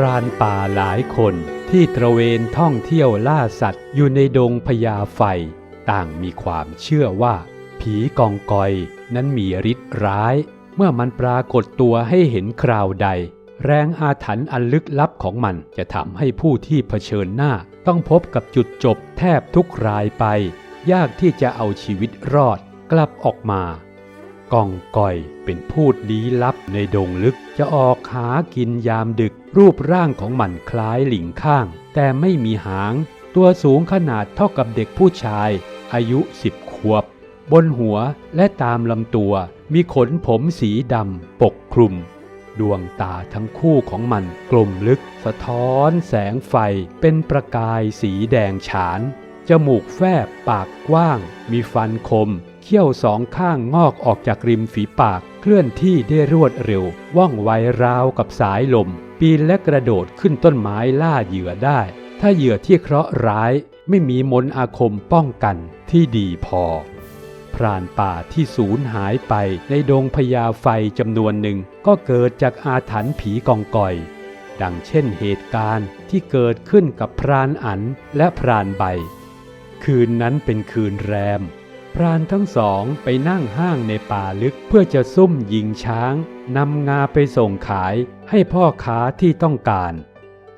รานป่าหลายคนที่ตระเวนท่องเที่ยวล่าสัตว์อยู่ในดงพญาไฟ ต่างมีความเชื่อว่า ผีกองกอยนั้นมีฤทธิ์ร้าย เมื่อมันปรากฏตัวให้เห็นคราวใด แรงอาถรรพ์อันลึกลับของมันจะทำให้ผู้ที่เผชิญหน้า ต้องพบกับจุดจบแทบทุกรายไป ยากที่จะเอาชีวิตรอดกลับออกมากองก่อยเป็นพูดลี้ลับในดงลึกจะออกหากินยามดึก รูปร่างของมันคล้ายหลิงข้าง แต่ไม่มีหาง ตัวสูงขนาดเท่ากับเด็กผู้ชาย อายุสิบขวบ บนหัวและตามลำตัวมีขนผมสีดำปกคลุม ดวงตาทั้งคู่ของมันกลมลึก สะท้อนแสงไฟเป็นประกายสีแดงฉาน จมูกแฟบปากกว้าง มีฟันคม เขี้ยวสองข้างงอกออกจากริมฝีปาก เคลื่อนที่ได้รวดเร็ว ว่องไวราวกับสายลม ปีนและกระโดดขึ้นต้นไม้ล่าเหยื่อได้ ถ้าเหยื่อที่เคราะห์ร้ายไม่มีมนอาคมป้องกันที่ดีพอ พรานป่าที่สูญหายไปในดงพญาไฟจำนวนหนึ่งก็เกิดจากอาถรรพ์ผีกองกอย ดังเช่นเหตุการณ์ที่เกิดขึ้นกับพรานอันและพรานใบ คืนนั้นเป็นคืนแรม พรานทั้งสองไปนั่งห้างในป่าลึกเพื่อจะซุ่มยิงช้างนำงาไปส่งขายให้พ่อค้าที่ต้องการ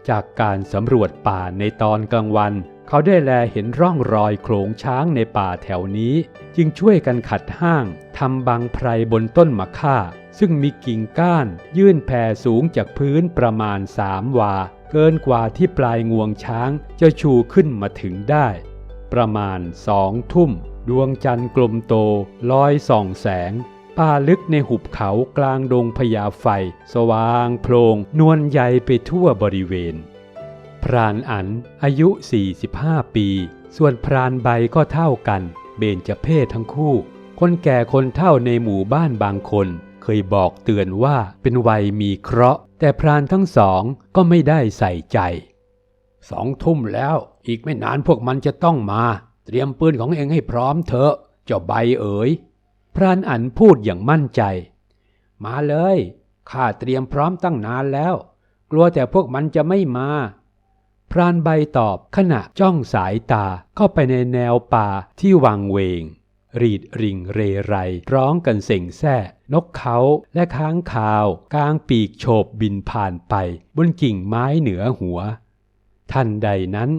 จากการสำรวจป่าในตอนกลางวัน เขาได้แลเห็นร่องรอยโขลงช้างในป่าแถวนี้ จึงช่วยกันขัดห้างทำบังไพรบนต้นมะค่า ซึ่งมีกิ่งก้าน ยื่นแผ่สูงจากพื้นประมาณสามวา เกินกว่าที่ปลายงวงช้างจะชูขึ้นมาถึงได้ ประมาณสองทุ่ม ดวงจันทร์กลมโตลอยส่องแสง ป่าลึกในหุบเขากลางดงพญาไฟ สว่างโพลงนวลใยไปทั่วบริเวณ พรานอันอายุ 45 ปี ส่วนพรานใบก็เท่ากัน เบญจเพศทั้งคู่ คนแก่คนเท่าในหมู่บ้านบางคน เคยบอกเตือนว่าเป็นวัยมีเคราะห์ แต่พรานทั้งสองก็ไม่ได้ใส่ใจสองทุ่มแล้วอีกไม่นานพวกมันจะต้องมา เตรียมปืนของเองให้พร้อมเถอะเจ้าใบเอ๋ย พรานอันพูดอย่างมั่นใจ มาเลยข้าเตรียมพร้อมตั้งนานแล้ว กลัวแต่พวกมันจะไม่มา พรานใบตอบขณะจ้องสายตาเข้าไปในแนวป่าที่วังเวง รีดริงเรไรร้องกันเส่งแซ่นกเขาและค้างคาวกลางปีกโฉบบินผ่านไป บนกิ่งไม้เหนือหัว ทันใดนั้น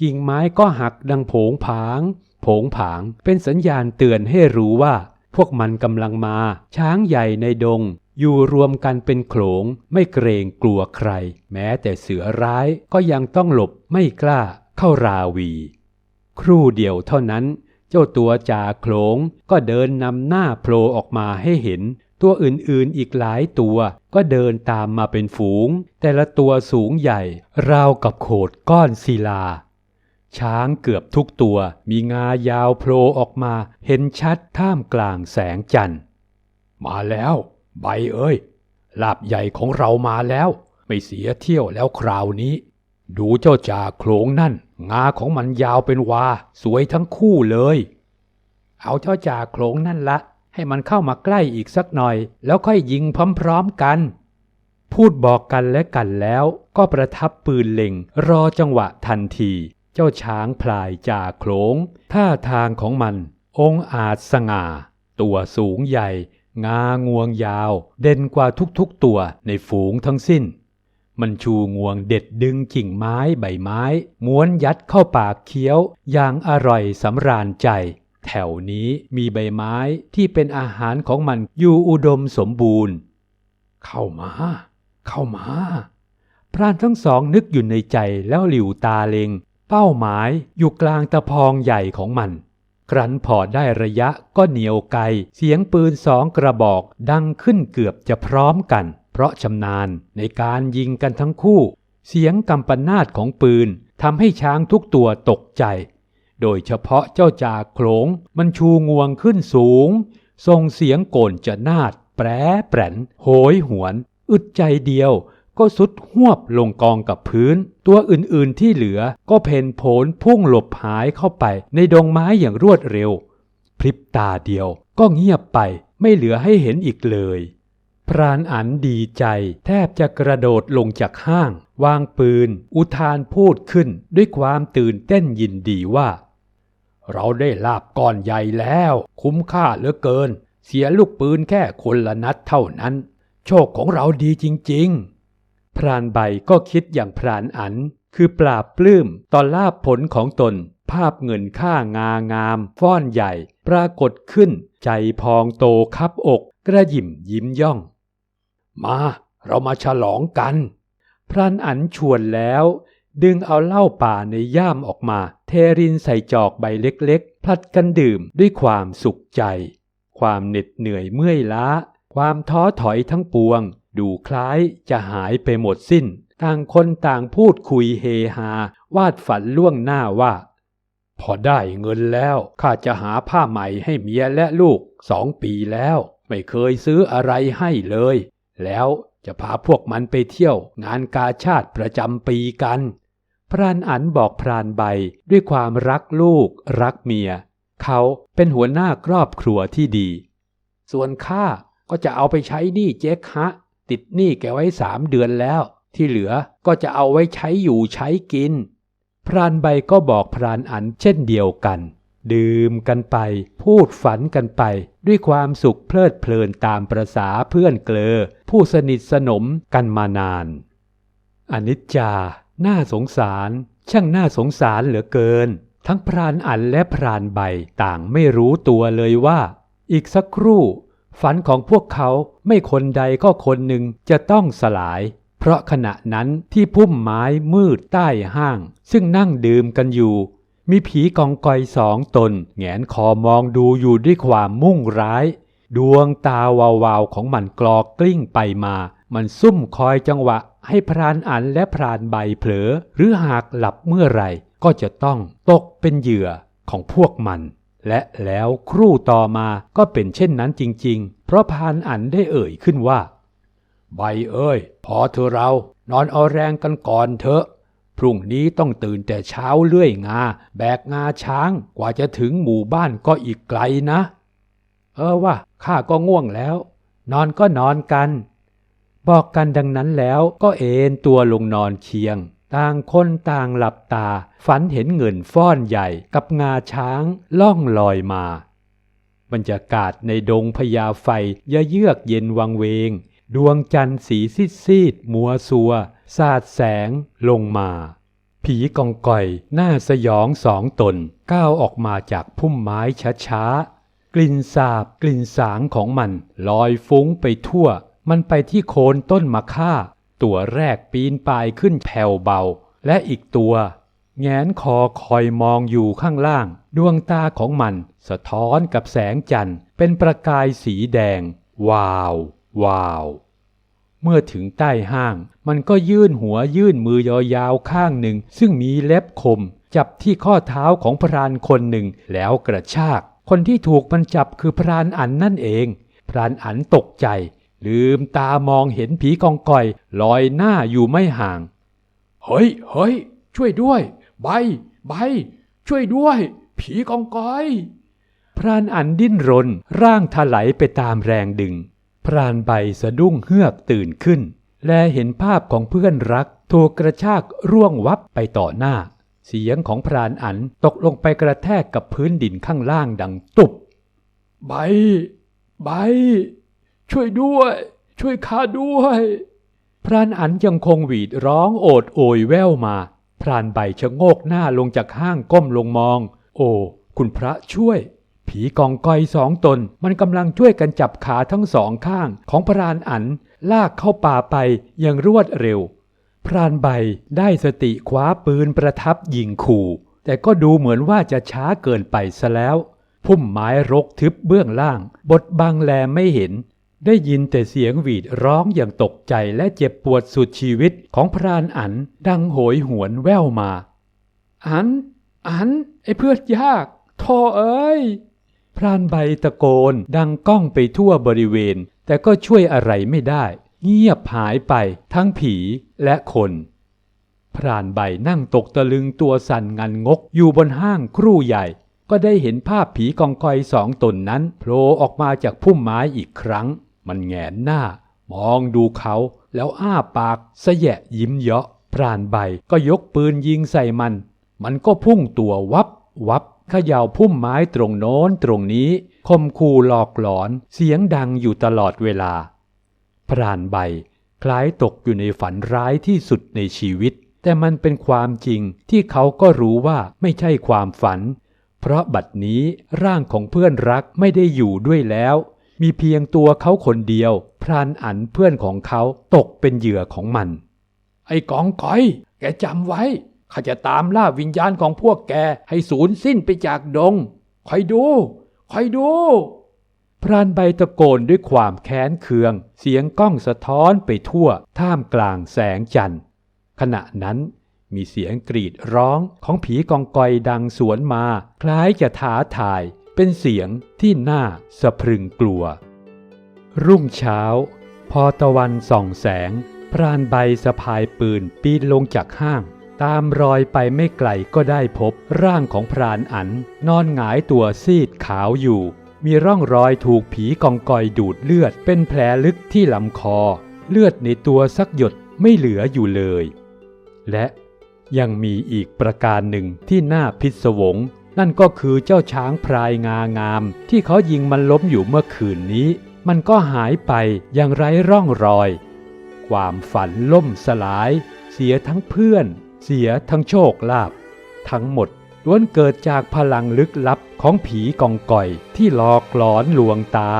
กิ่งไม้ก็หักดังผงผาง ผงผาง เป็นสัญญาณเตือนให้รู้ว่า พวกมันกำลังมา ช้างใหญ่ในดง อยู่รวมกันเป็นโขลง ไม่เกรงกลัวใคร แม้แต่เสือร้ายก็ยังต้องหลบไม่กล้าเข้าราวี ครู่เดียวเท่านั้น เจ้าตัวจ่าโขลงก็เดินนำหน้าโผล่ออกมาให้เห็น ตัวอื่นๆอีกหลายตัวก็เดินตามมาเป็นฝูง แต่ละตัวสูงใหญ่ ราวกับโขดก้อนศิลา ช้างเกือบทุกตัวมีงายาวโผล่ออกมา เห็นชัดท่ามกลางแสงจันทร์ มาแล้ว ใบเอ้ย ลาบใหญ่ของเรามาแล้ว ไม่เสียเที่ยวแล้วคราวนี้ ดูเจ้าจ่าโขลงนั่น งาของมันยาวเป็นวา สวยทั้งคู่เลย เอาเจ้าจ่าโขลงนั่นละ ให้มันเข้ามาใกล้อีกสักหน่อย แล้วค่อยยิงพร้อมๆกันพูดบอกกันและกันแล้วก็ประทับปืนเล็ง รอจังหวะทันที เจ้าช้างพลายจ่าโขลง ท่าทางของมัน องอาจสง่า ตัวสูงใหญ่ งางวงยาว เด่นกว่าทุกๆตัวในฝูงทั้งสิ้น มันชูงวงเด็ดดึงกิ่งไม้ใบไม้ ม้วนยัดเข้าปากเคี้ยว อย่างอร่อยสำราญใจ แถวนี้มีใบไม้ที่เป็นอาหารของมันอยู่อุดมสมบูรณ์ เข้ามา เข้ามาพรานทั้งสองนึกอยู่ในใจแล้วหลิวตาเลง เป้าหมายอยู่กลางตะพองใหญ่ของมัน ครั้นพอได้ระยะก็เหนียวไกล เสียงปืนสองกระบอกดังขึ้นเกือบจะพร้อมกัน เพราะชำนาญในการยิงกันทั้งคู่ เสียงกำปนาตของปืนทำให้ช้างทุกตัวตกใจ โดยเฉพาะเจ้าจ่าโขลงมันชูงวงขึ้นสูงส่งเสียงโกนจะนาดแปรแปรนโหยหวน อึดใจเดียว ก็สุดหวบลงกองกับพื้น ตัวอื่นๆที่เหลือก็เพนโผลพุ่งหลบหายเข้าไปในดงไม้อย่างรวดเร็ว พริบตาเดียวก็เงียบไปไม่เหลือให้เห็นอีกเลย พรานอันดีใจ แทบจะกระโดดลงจากห้าง วางปืน อุทานพูดขึ้นด้วยความตื่นเต้นยินดีว่า เราได้ลาบก้อนใหญ่แล้ว คุ้มค่าเหลือเกิน เสียลูกปืนแค่คนละนัดเท่านั้น โชคของเราดีจริง ๆ พรานใบก็คิดอย่างพรานอัน คือปราบปลื้มต่อลาบผลของตน ภาพเงินค่างางาม ฟ้อนใหญ่ ปรากฏขึ้น ใจพองโตคับอกกระหยิมยิ้มย่อง มา เรามาฉลองกัน พรานอันชวนแล้ว ดึงเอาเหล้าป่าในย่ามออกมา เทรินใส่จอกใบเล็กๆพลัดกันดื่มด้วยความสุขใจ ความเหน็ดเหนื่อยเมื่อยล้า ความท้อถอยทั้งปวง ดูคล้ายจะหายไปหมดสิ้น ต่างคนต่างพูดคุยเฮฮา วาดฝันล่วงหน้าว่า พอได้เงินแล้วข้าจะหาผ้าใหม่ให้เมียและลูกสองปีแล้ว ไม่เคยซื้ออะไรให้เลย แล้วจะพาพวกมันไปเที่ยวงานกาชาติประจำปีกัน พรานอันบอกพรานใบด้วยความรักลูก รักเมีย เขาเป็นหัวหน้าครอบครัวที่ดี ส่วนข้าก็จะเอาไปใช้หนี้เจ๊กฮะ ติดหนี้แกไว้สามเดือนแล้ว ที่เหลือก็จะเอาไว้ใช้อยู่ใช้กิน พรานใบก็บอกพรานอันเช่นเดียวกัน ดื่มกันไป พูดฝันกันไป ด้วยความสุขเพลิดเพลินตามประษาเพื่อนเกลอ ผู้สนิทสนมกันมานาน อนิจจา น่าสงสาร ช่างน่าสงสารเหลือเกิน ทั้งพรานอันและพรานใบต่างไม่รู้ตัวเลยว่า อีกสักครู่ ฝันของพวกเขาไม่คนใดก็คนหนึ่งจะต้องสลาย เพราะขณะนั้นที่พุ่มไม้มืดใต้ห้าง ซึ่งนั่งดื่มกันอยู่ มีผีกองกอยสองตนแงนคอมองดูอยู่ด้วยความมุ่งร้าย ดวงตาวาวๆของมันกรอกกลิ้งไปมา มันซุ่มคอยจังหวะให้พรานอันและพรานใบเผลอ หรือหากหลับเมื่อไหร่ก็จะต้องตกเป็นเหยื่อของพวกมัน และแล้วครู่ต่อมาก็เป็นเช่นนั้นจริง ๆ เพราะพานอันได้เอ่ยขึ้นว่า ใบเอ้ย พอเธอเรานอนเอาแรงกันก่อนเถอะพรุ่งนี้ต้องตื่นแต่เช้าเลื่อยงา แบกงาช้างกว่าจะถึงหมู่บ้านก็อีกไกลนะ เออว่าข้าก็ง่วงแล้ว นอนก็นอนกัน บอกกันดังนั้นแล้วก็เอนตัวลงนอนเคียง ต่างคนต่างหลับตา ฝันเห็นเงินฟ้อนใหญ่กับงาช้างล่องลอยมา บรรยากาศในดงพญาไฟยะเยือกเย็นวังเวง ดวงจันทร์สีซีดซีดมัวซัว สาดแสงลงมา ผีกองก่อยหน้าสยองสองตน ก้าวออกมาจากพุ่มไม้ช้าๆ กลิ่นสาบกลิ่นสางของมันลอยฟุ้งไปทั่ว มันไปที่โคนต้นมะค่า ตัวแรกปีนป่ายขึ้นแผ่วเบา และอีกตัว แงนคอคอยมองอยู่ข้างล่าง ดวงตาของมัน สะท้อนกับแสงจันทร์ เป็นประกายสีแดง วาว วาว เมื่อถึงใต้ห้าง มันก็ยื่นหัวยื่นมือยาวๆข้างหนึ่ง ซึ่งมีเล็บคม จับที่ข้อเท้าของพรานคนหนึ่งแล้วกระชาก คนที่ถูกมันจับคือพรานอันนั่นเอง พรานอันตกใจ ลืมตามองเห็นผีกองก่อยลอยหน้าอยู่ไม่ห่าง เฮ้ย เฮ้ย ช่วยด้วย ใบ ใบ ช่วยด้วย ผีกองกอย พรานอันดิ้นรน ร่างถลายไปตามแรงดึง พรานใบสะดุ้งเฮือกตื่นขึ้น และเห็นภาพของเพื่อนรักถูกกระชากร่วงวับไปต่อหน้า เสียงของพรานอันตกลงไปกระแทกกับพื้นดินข้างล่างดังตุบ ใบ ใบ ช่วยด้วย ช่วยข้าด้วย พรานอันยังคงหวีดร้องโอดโอยแว่วมา พรานใบชะโงกหน้าลงจากห้างก้มลงมอง โอ้ คุณพระช่วย ผีกองกอยสองตน มันกำลังช่วยกันจับขาทั้งสองข้างของพรานอันลากเข้าป่าไปอย่างรวดเร็ว พรานใบได้สติคว้าปืนประทับยิงขู่ แต่ก็ดูเหมือนว่าจะช้าเกินไปซะแล้ว พุ่มไม้รกทึบเบื้องล่าง บดบังแลไม่เห็น ได้ยินแต่เสียงหวีดร้องอย่างตกใจและเจ็บปวดสุดชีวิตของพรานอันดังโหยหวนแว่วมา อัน อัน ไอ้เพื่อนยากทอเอ้ย พรานใบตะโกนดังก้องไปทั่วบริเวณ แต่ก็ช่วยอะไรไม่ได้ เงียบหายไปทั้งผีและคน พรานใบนั่งตกตะลึงตัวสั่นงันงกอยู่บนห้างครู่ใหญ่ ก็ได้เห็นภาพผีกองกอยสองตนนั้นโผล่ออกมาจากพุ่มไม้อีกครั้ง มันแงนหน้ามองดูเขาแล้วอ้าปากสแยะยิ้มเยาะพรานใบก็ยกปืนยิงใส่มัน มันก็พุ่งตัววับวับเขย่าพุ่มไม้ตรงโน้นตรงนี้คมคูหลอกหลอนเสียงดังอยู่ตลอดเวลา พรานใบ คล้ายตกอยู่ในฝันร้ายที่สุดในชีวิต แต่มันเป็นความจริงที่เขาก็รู้ว่าไม่ใช่ความฝัน เพราะบัดนี้ร่างของเพื่อนรักไม่ได้อยู่ด้วยแล้ว มีเพียงตัวเขาคนเดียว พรานอันเพื่อนของเขาตกเป็นเหยื่อของมัน ไอ้กองก้อย แกจำไว้ข้าจะตามล่าวิญญาณของพวกแกให้สูญสิ้นไปจากดง คอยดู คอยดู พรานใบตะโกนด้วยความแค้นเคือง เสียงก้องสะท้อนไปทั่ว ท่ามกลางแสงจันทร์ ขณะนั้นมีเสียงกรีดร้องของผีกองกอยดังสวนมา คล้ายจะท้าทาย เป็นเสียงที่น่าสะพรึงกลัว รุ่งเช้า พอตะวันส่องแสง พรานใบสะพายปืนปีนลงจากห้าง ตามรอยไปไม่ไกลก็ได้พบร่างของพรานอัน นอนหงายตัวซีดขาวอยู่ มีร่องรอยถูกผีกองกอยดูดเลือด เป็นแผลลึกที่ลำคอ เลือดในตัวสักหยดไม่เหลืออยู่เลย และยังมีอีกประการหนึ่งที่น่าพิศวง นั่นก็คือเจ้าช้างพรายงางาม ที่เขายิงมันล้มอยู่เมื่อคืนนี้ มันก็หายไปอย่างไร้ร่องรอย ความฝันล่มสลาย เสียทั้งเพื่อน เสียทั้งโชคลาภทั้งหมดล้วนเกิดจากพลังลึกลับของผีกองก่อยที่หลอกหลอนลวงตา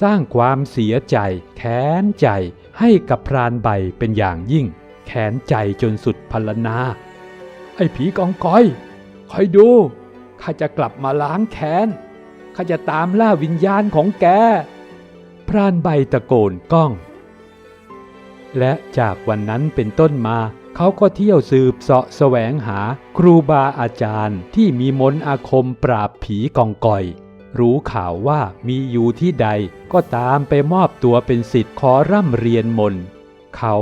สร้างความเสียใจ แค้นใจ ให้กับพรานใบเป็นอย่างยิ่ง แค้นใจจนสุดพลนา ไอ้ผีกองก้อยคอยดู ข้าจะกลับมาล้างแค้น ข้าจะตามล่าวิญญาณของแก พรานใบตะโกนก้อง และจากวันนั้นเป็นต้นมาเขาก็เที่ยวสืบเสาะแสวงหาครูบาอาจารย์ที่มีมนต์อาคมปราบผีกองก่อย รู้ข่าวว่ามีอยู่ที่ใดก็ตามไปมอบตัวเป็นสิทธิ์ขอร่ำเรียนมนต์เขา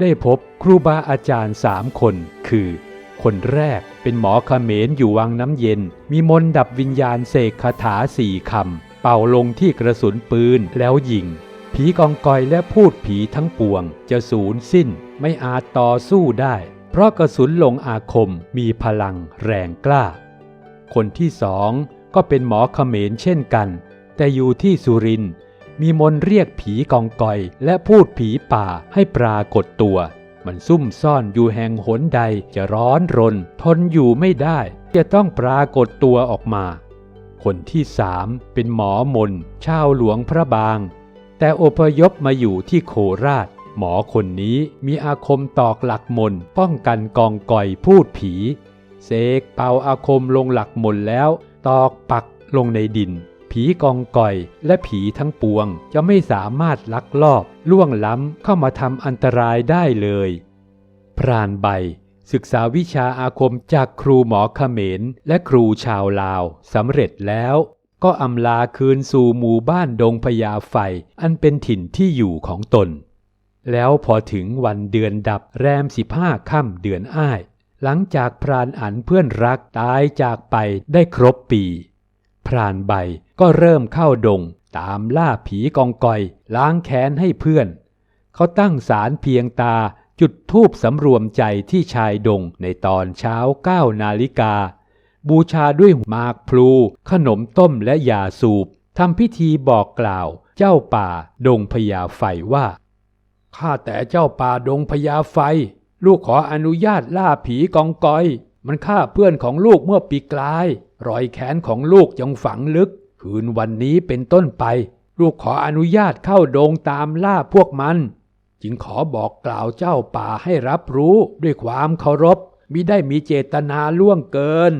ได้พบครูบาอาจารย์สามคน คือ คนแรก เป็นหมอเขมรอยู่วังน้ำเย็น มีมนดับวิญญาณเสกคาถาสี่คำ เป่าลงที่กระสุนปืนแล้วยิง ผีกองกอยและพูดผีทั้งปวง จะสูญสิ้นไม่อาจต่อสู้ได้ เพราะกระสุนลงอาคมมีพลังแรงกล้า คนที่สองก็เป็นหมอเขมรเช่นกัน แต่อยู่ที่สุรินมีมนเรียกผีกองกอยและพูดผีป่าให้ปรากฏตัว มันซุ่มซ่อนอยู่แห่งหนใดจะร้อนรน ทนอยู่ไม่ได้ จะต้องปรากฏตัวออกมา คนที่สามเป็นหมอมนชาวหลวงพระบาง แต่อพยพมาอยู่ที่โคราช หมอคนนี้มีอาคมตอกหลักมนป้องกันกองก่อยพูดผี เสกเป่าอาคมลงหลักมนแล้ว ตอกปักลงในดิน ผีกองก่อย และผีทั้งปวงจะไม่สามารถลักลอบล่วงล้ำเข้ามาทำอันตรายได้เลย พรานใบ ศึกษาวิชาอาคมจากครูหมอเขมร และครูชาวลาวสำเร็จแล้ว ก็อำลาคืนสู่หมู่บ้านดงพญาไฟ อันเป็นถิ่นที่อยู่ของตน แล้วพอถึงวันเดือนดับแรมสิบห้าค่ำเดือนอ้าย หลังจากพรานอันเพื่อนรักตายจากไปได้ครบปี พรานใบก็เริ่มเข้าดง ตามล่าผีกองกอย ล้างแค้นให้เพื่อน เขาตั้งสารเพียงตาจุดทูบสำรวมใจที่ชายดงในตอนเช้าเก้านาฬิกา บูชาด้วยหมากพลู ขนมต้มและยาสูบทำพิธีบอกกล่าว เจ้าป่าดงพญาไฟว่าข้าแต่เจ้าป่าดงพญาไฟ ลูกขออนุญาตล่าผีกองกอย มันฆ่าเพื่อนของลูกเมื่อปีกลาย รอยแขนของลูกยังฝังลึก คืนวันนี้เป็นต้นไป ลูกขออนุญาตเข้าโดงตามล่าพวกมัน จึงขอบอกกล่าวเจ้าป่าให้รับรู้ด้วยความเคารพมิได้มีเจตนาล่วงเกิน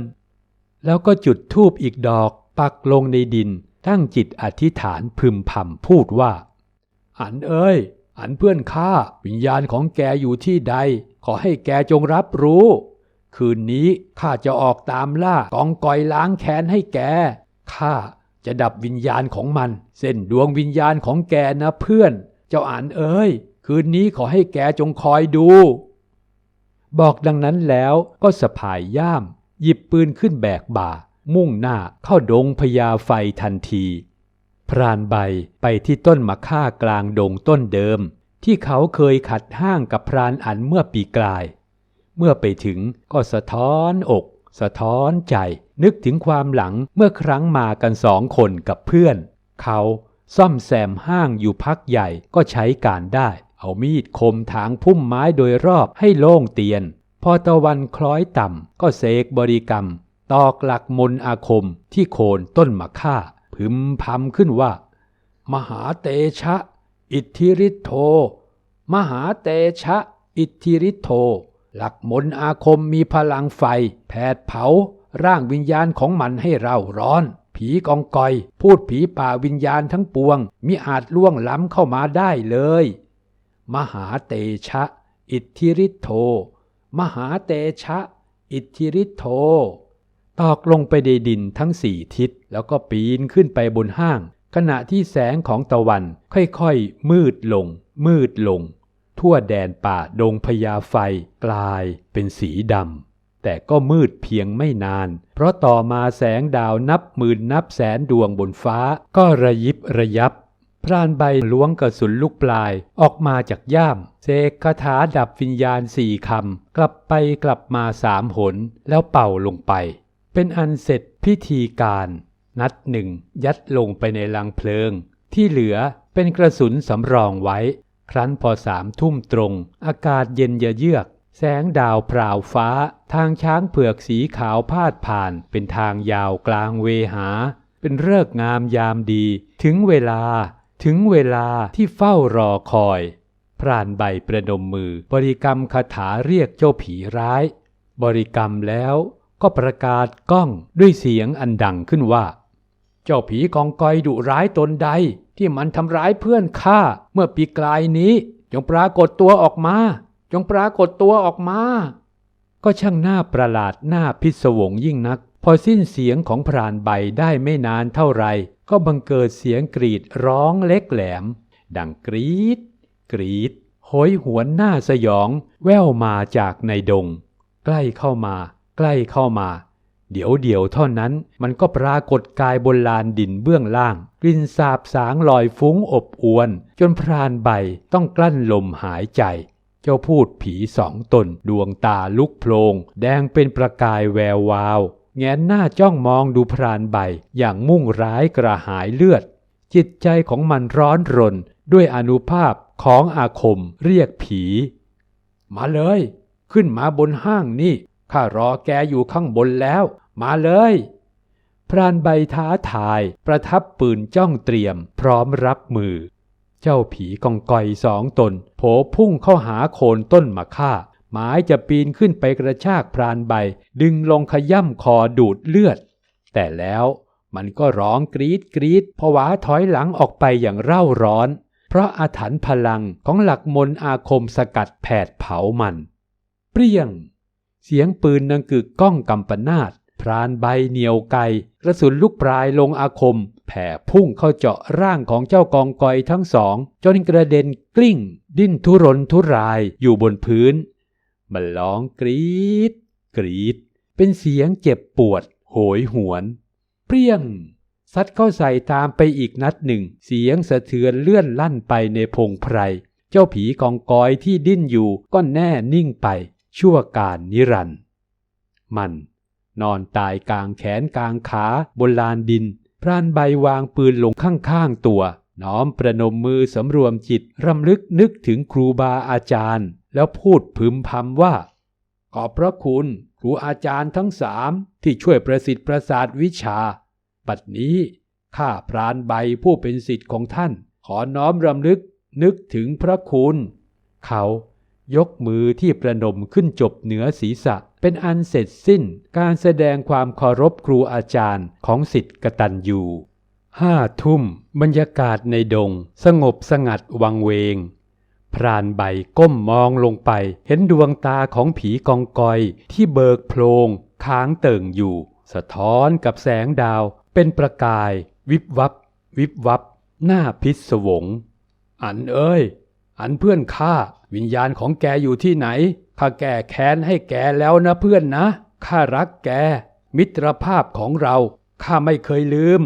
แล้วก็จุดธูปอีกดอกปักลงในดิน ตั้งจิตอธิษฐานพึมพำพูดว่า อันเอ้ย อันเพื่อนข้าวิญญาณของแกอยู่ที่ใด ขอให้แกจงรับรู้ คืนนี้ข้าจะออกตามล่ากองกอยล้างแค้นให้แกข้าจะดับวิญญาณของมัน เส้นดวงวิญญาณของแกนะเพื่อน เจ้าอ่านเอ้ย คืนนี้ขอให้แกจงคอยดู บอกดังนั้นแล้วก็สะพายย่าม หยิบปืนขึ้นแบกบ่า มุ่งหน้าเข้าดงพญาไฟทันที พรานใบไปที่ต้นมะค่ากลางดงต้นเดิม ที่เขาเคยขัดห้างกับพรานอันเมื่อปีกลาย เมื่อไปถึงก็สะท้อนอก สะท้อนใจ นึกถึงความหลังเมื่อครั้งมากันสองคนกับเพื่อน เขาซ่อมแซมห้างอยู่พักใหญ่ก็ใช้การได้ เอามีดคมถางพุ่มไม้โดยรอบให้โล่งเตียน พอตะวันคล้อยต่ำก็เสกบริกรรม ตอกหลักมนอาคมที่โคนต้นมะค่า พึมพำขึ้นว่า มหาเตชะ อิทธิฤทโธ มหาเตชะ อิทธิฤทโธ หลักมนอาคมมีพลังไฟ แผดเผา ร่างวิญญาณของมันให้เราร้อน ผีกองกอย พูดผีป่าวิญญาณทั้งปวง มิอาจล่วงล้ำเข้ามาได้เลย มหาเตชะ อิทธิฤทโธมหาเตชะ อิทธิฤทโธตอกลงไปในดินทั้งสี่ทิศ แล้วก็ปีนขึ้นไปบนห้าง ขณะที่แสงของตะวันค่อยๆ มืดลง มืดลง ทั่วแดนป่าดงพญาไฟกลายเป็นสีดำ แต่ก็มืดเพียงไม่นาน เพราะต่อมาแสงดาวนับหมื่นนับแสนดวงบนฟ้า ก็ระยิบระยับ พรานใบล้วงกระสุนลูกปลายออกมาจากย่าม เสกคาถาดับวิญญาณสี่คำ กลับไปกลับมาสามหน แล้วเป่าลงไป เป็นอันเสร็จพิธีการ นัดหนึ่งยัดลงไปในลังเพลิง ที่เหลือเป็นกระสุนสำรองไว้ ครั้นพอสามทุ่มตรง อากาศเย็นเยือก แสงดาวพราวฟ้า ทางช้างเผือกสีขาวพาดผ่าน เป็นทางยาวกลางเวหา เป็นเลิกงามยามดี ถึงเวลา ถึงเวลาที่เฝ้ารอคอย พรานใบประดมมือ บริกรรมคาถาเรียกเจ้าผีร้าย บริกรรมแล้วก็ประกาศก้องด้วยเสียงอันดังขึ้นว่า เจ้าผีกองกอยดุร้ายตนใด ที่มันทำร้ายเพื่อนข้าเมื่อปีกลายนี้ จงปรากฏตัวออกมา จงปรากฏตัวออกมา ก็ช่างหน่าประหลาดหน่าพิศวงยิ่งนัก พอสิ้นเสียงของพรานใบได้ไม่นานเท่าไร ก็บังเกิดเสียงกรีดร้องเล็กแหลม ดังกรีด กรีดโหยหวนหน้าสยอง แว่วมาจากในดง ใกล้เข้ามา ใกล้เข้ามา เดี๋ยวเดียวเท่านั้นมันก็ปรากฏกายบนลานดินเบื้องล่าง กลิ่นสาบสางลอยฟุ้งอบอวน จนพรานใบต้องกลั้นลมหายใจ เจ้าพูดผีสองตน ดวงตาลุกโพลง แดงเป็นประกายแวววาว แงนหน้าจ้องมองดูพรานใบ อย่างมุ่งร้ายกระหายเลือด จิตใจของมันร้อนรน ด้วยอนุภาพของอาคมเรียกผี มาเลย ขึ้นมาบนห้างนี่ข้ารอแกอยู่ข้างบนแล้ว มาเลย พรานใบท้าทายประทับปืนจ้องเตรียมพร้อมรับมือ เจ้าผีกองก่อยสองตน โผพุ่งเข้าหาโคนต้นมะค่า หมายจะปีนขึ้นไปกระชากพรานใบดึงลงขย่ำคอดูดเลือด แต่แล้วมันก็ร้องกรีดกรีดผวาถอยหลังออกไปอย่างเร่าร้อน เพราะอาถรรพ์พลังของหลักมนอาคมสกัดแผดเผามัน เปรี้ยง เสียงปืนดังกึกก้องกำปนาต พรานใบเหนียวไกกระสุนลูกปลายลงอาคม แผ่พุ่งเข้าเจาะร่างของเจ้ากองกอยทั้งสอง จนกระเด็นกลิ้ง ดิ้นทุรนทุรายอยู่บนพื้น มันร้องกรีด กรีด เป็นเสียงเจ็บปวด โหยหวน เปรี้ยงซัดเข้าใส่ตามไปอีกนัดหนึ่ง เสียงสะเทือนเลื่อนลั่นไปในพงไพร เจ้าผีกองกอยที่ดิ้นอยู่ก็แน่นิ่งไป ชั่วการนิรันดร์มัน นอนตายกลางแขนกลางขาบนลานดิน พรานใบวางปืนลงข้างๆตัว น้อมประนมมือสำรวมจิตรำลึกนึกถึงครูบาอาจารย์ แล้วพูดพึมพำว่า ขอบพระคุณครูอาจารย์ทั้งสามที่ช่วยประสิทธิ์ประสาทวิชาบัดนี้ข้าพรานใบผู้เป็นสิทธิ์ของท่าน ขอน้อมรำลึกนึกถึงพระคุณ เขา ยกมือที่ประนมขึ้นจบเหนือศีรษะ เป็นอันเสร็จสิ้นการแสดงความเคารพครูอาจารย์ของสิทธิ์กตัญญูห้าทุ่ม บรรยากาศในดง สงบสงัดวังเวง พรานใบก้มมองลงไป เห็นดวงตาของผีกองกอยที่เบิกโพลงค้างเติ่งอยู่ สะท้อนกับแสงดาว เป็นประกาย วิบวับ วิบวับ หน้าพิศวง อันเอ้ย อันเพื่อนข้าวิญญาณของแกอยู่ที่ไหนข้าแก้แค้นให้แกแล้วนะเพื่อนนะข้ารักแก มิตรภาพของเราข้าไม่เคยลืม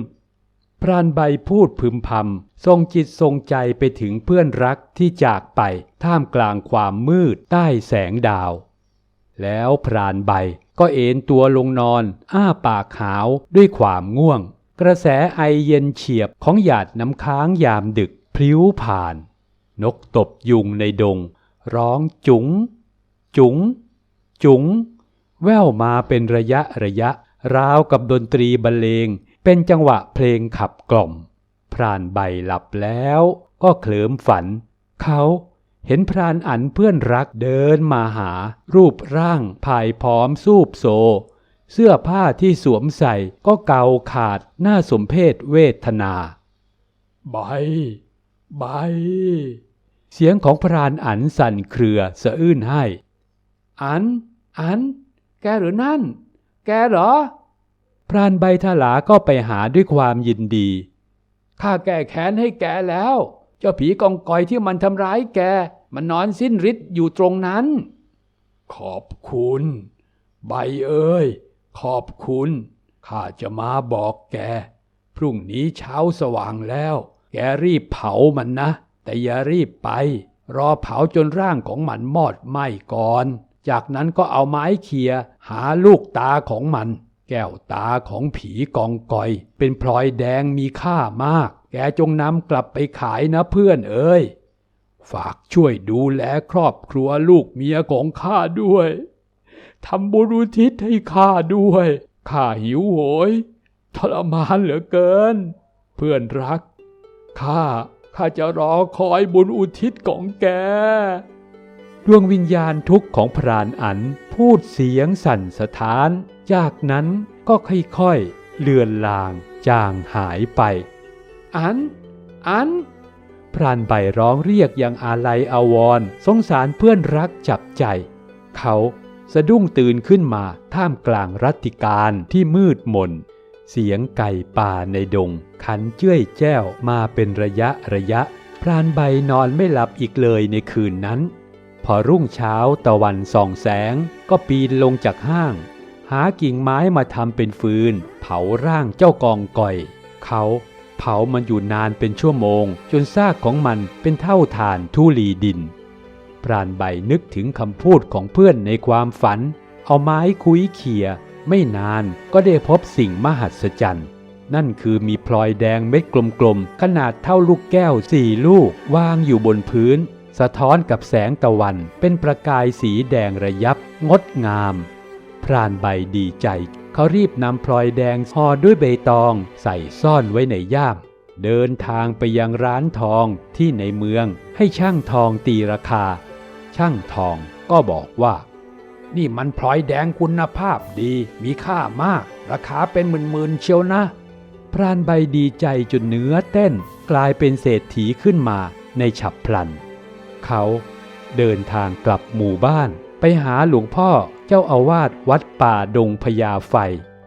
พรานใบพูดพึมพำทรงจิตทรงใจไปถึงเพื่อนรักที่จากไปท่ามกลางความมืดใต้แสงดาว แล้วพรานใบก็เอนตัวลงนอน อ้าปากหาวด้วยความง่วง กระแสไอเย็นเฉียบของหยาดน้ำค้างยามดึกพลิ้วผ่าน นกตบยุงในดง ร้องจุ๋ง จุ๋ง จุ๋ง แว่วมาเป็นระยะระยะ ราวกับดนตรีบรรเลง เป็นจังหวะเพลงขับกล่อม พรานใบหลับแล้วก็เคลิ้มฝัน เขาเห็นพรานอันเพื่อนรักเดินมาหา รูปร่างผายพร้อมสูบโซ เสื้อผ้าที่สวมใส่ก็เกาขาดหน้าสมเพศเวทนา ใบ ใบ เสียงของพรานอันสั่นเครือสะอื้นให้ อัน อัน แกหรือนั่น แกเหรอ พรานใบทลาก็ไปหาด้วยความยินดี ข้าแก้แค้นให้แกแล้ว เจ้าผีกองกอยที่มันทำร้ายแก มันนอนสิ้นฤทธิ์อยู่ตรงนั้น ขอบคุณ ใบเอ้ย ขอบคุณ ข้าจะมาบอกแก พรุ่งนี้เช้าสว่างแล้ว แกรีบเผามันนะ แต่อย่ารีบไป รอเผาจนร่างของมันมอดไหม้ก่อน จากนั้นก็เอาไม้เคียหาลูกตาของมัน แก้วตาของผีกองกอย เป็นพลอยแดงมีค่ามาก แกจงนำกลับไปขายนะเพื่อนเอ้ย ฝากช่วยดูแลครอบครัวลูกเมียของข้าด้วยทำบุญอุทิศให้ข้าด้วยข้าหิวโหยทรมานเหลือเกิน เพื่อนรักข้า ข้าจะรอคอยบุญอุทิศของแก ดวงวิญญาณทุกข์ของพรานอันพูดเสียงสั่นสะท้าน จากนั้นก็ค่อยๆเลือนลางจางหายไป อัน อัน พรานใบร้องเรียกอย่างอาลัยอาวรณ์สงสารเพื่อนรักจับใจ เขาสะดุ้งตื่นขึ้นมาท่ามกลางรัตติการที่มืดมน เสียงไก่ป่าในดง ขันเจ้ยแจ้วมาเป็นระยะระยะ พรานใบนอนไม่หลับอีกเลยในคืนนั้น พอรุ่งเช้าตะวันส่องแสงก็ปีนลงจากห้าง หากิ่งไม้มาทำเป็นฟืน เผาร่างเจ้ากองก่อย เขาเผามันอยู่นานเป็นชั่วโมง จนซากของมันเป็นเท่าฐานทุลีดิน พรานใบนึกถึงคำพูดของเพื่อนในความฝัน เอาไม้คุยเขี่ย ไม่นานก็ได้พบสิ่งมหัศจรรย์ นั่นคือมีพลอยแดงเม็ดกลมๆ ขนาดเท่าลูกแก้วสี่ลูกวางอยู่บนพื้น สะท้อนกับแสงตะวัน เป็นประกายสีแดงระยับ งดงาม พรานใบดีใจ เขารีบนำพลอยแดงห่อด้วยใบตอง ใส่ซ่อนไว้ในย่าม เดินทางไปยังร้านทองที่ในเมือง ให้ช่างทองตีราคา ช่างทองก็บอกว่า นี่มันพลอยแดงคุณภาพดีมีค่ามาก ราคาเป็นหมื่นๆเชียวนะ พรานใบดีใจจนเนื้อเต้นกลายเป็นเศรษฐีขึ้นมาในฉับพลัน เขาเดินทางกลับหมู่บ้าน ไปหาหลวงพ่อเจ้าอาวาสวัดป่าดงพญาไฟ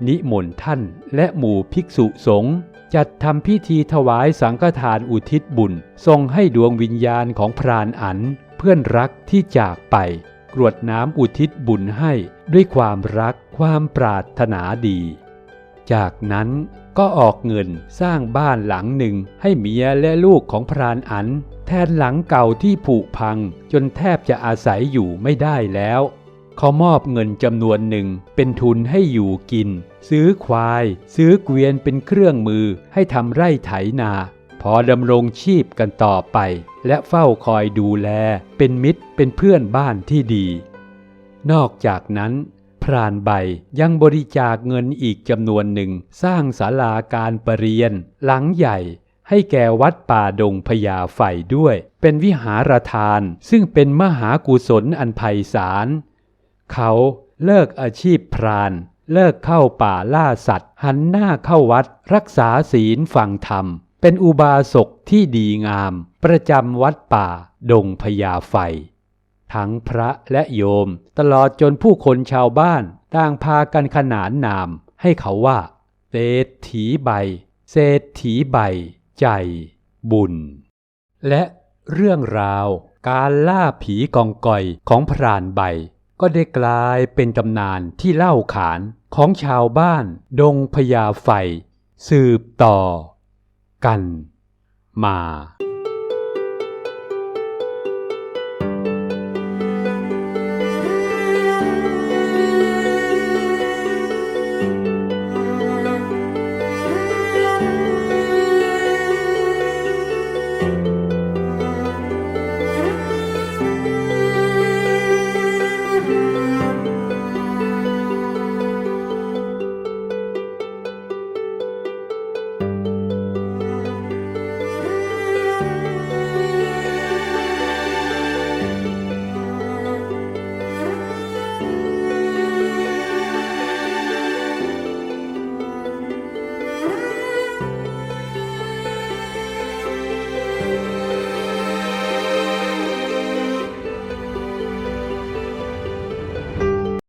นิมนต์ท่านและหมู่ภิกษุสงฆ์จัดทำพิธีถวายสังฆทานอุทิศบุญทรงให้ดวงวิญญาณของพรานอัน เพื่อนรักที่จากไป กรวดน้ำอุทิศบุญให้ด้วยความรักความปรารถนาดี จากนั้นก็ออกเงินสร้างบ้านหลังหนึ่งให้เมียและลูกของพรานอัน แทนหลังเก่าที่ผุพังจนแทบจะอาศัยอยู่ไม่ได้แล้วเขามอบเงินจำนวนหนึ่งเป็นทุนให้อยู่กิน ซื้อควาย ซื้อเกวียนเป็นเครื่องมือให้ทำไร่ไถนา พอดำรงชีพกันต่อไป และเฝ้าคอยดูแล เป็นมิตรเป็นเพื่อนบ้านที่ดี นอกจากนั้นพรานใบยังบริจาคเงินอีกจำนวนหนึ่งสร้างศาลาการประเรียน หลังใหญ่ให้แก่วัดป่าดงพญาไฟด้วย เป็นวิหารทาน ซึ่งเป็นมหากุศลอันไพศาล เขาเลิกอาชีพพราน เลิกเข้าป่าล่าสัตว์ หันหน้าเข้าวัดรักษาศีลฟังธรรม เป็นอุบาสกที่ดีงาม ประจำวัดป่า ดงพญาไฟ ทั้งพระและโยม ตลอดจนผู้คนชาวบ้านต่างพากันขนานนาม ให้เขาว่าเศรษฐีใบ เศรษฐีใบ ใจ บุญ และเรื่องราวการล่าผีกองกอยของพรานใบ ก็ได้กลายเป็นตำนานที่เล่าขานของชาวบ้าน ดงพญาไฟ สืบต่อ กัน มา